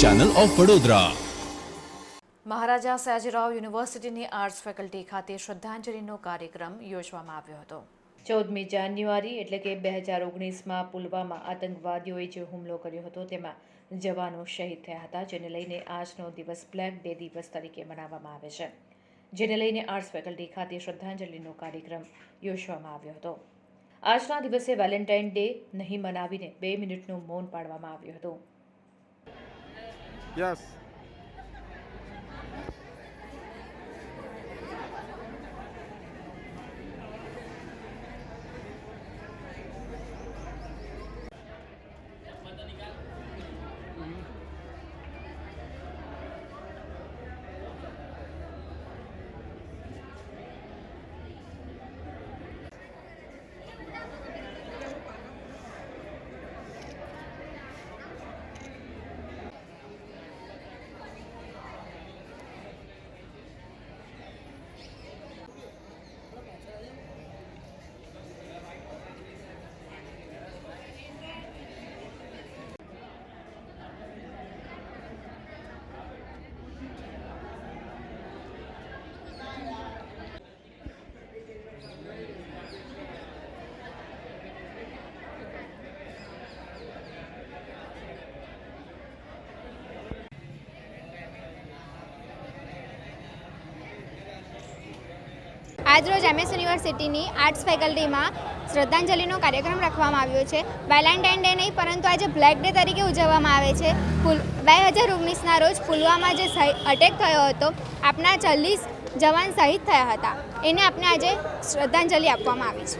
Channel of Vadodara Maharaja Sayajirao યુનિવર્સિટીની arts faculty ખાતે શ્રદ્ધાંજલિનો કાર્યક્રમ યોજવામાં આવ્યો હતો. ચૌદમી જાન્યુઆરી એટલે કે બે હજાર ઓગણીસમાં પુલવામા આતંકવાદીઓએ જે હુમલો કર્યો હતો તેમાં જવાનો શહીદ થયા હતા જેને લઈને આજનો દિવસ બ્લેક ડે દિવસ તરીકે મનાવવામાં આવે છે. જેને લઈને આર્ટ્સ ફેકલ્ટી ખાતે શ્રદ્ધાંજલિનો કાર્યક્રમ યોજવામાં આવ્યો હતો. આજના દિવસે વેલેન્ટાઇન ડે નહીં મનાવીને બે મિનિટનું મૌન પાડવામાં આવ્યું હતું Yes. આજરોજ એમએસ યુનિવર્સિટીની આર્ટ્સ ફેકલ્ટીમાં શ્રદ્ધાંજલિનો કાર્યક્રમ રાખવામાં આવ્યો છે. વેલેન્ટાઇન ડે નહીં, પરંતુ આજે બ્લેક ડે તરીકે ઉજવવામાં આવે છે. ફૂલ, બે હજાર ઓગણીસના રોજ પુલવામા જે અટેક થયો હતો, આપના ચાલીસ જવાન શહીદ થયા હતા. એને આપણે આજે શ્રદ્ધાંજલિ આપવામાં આવી છે.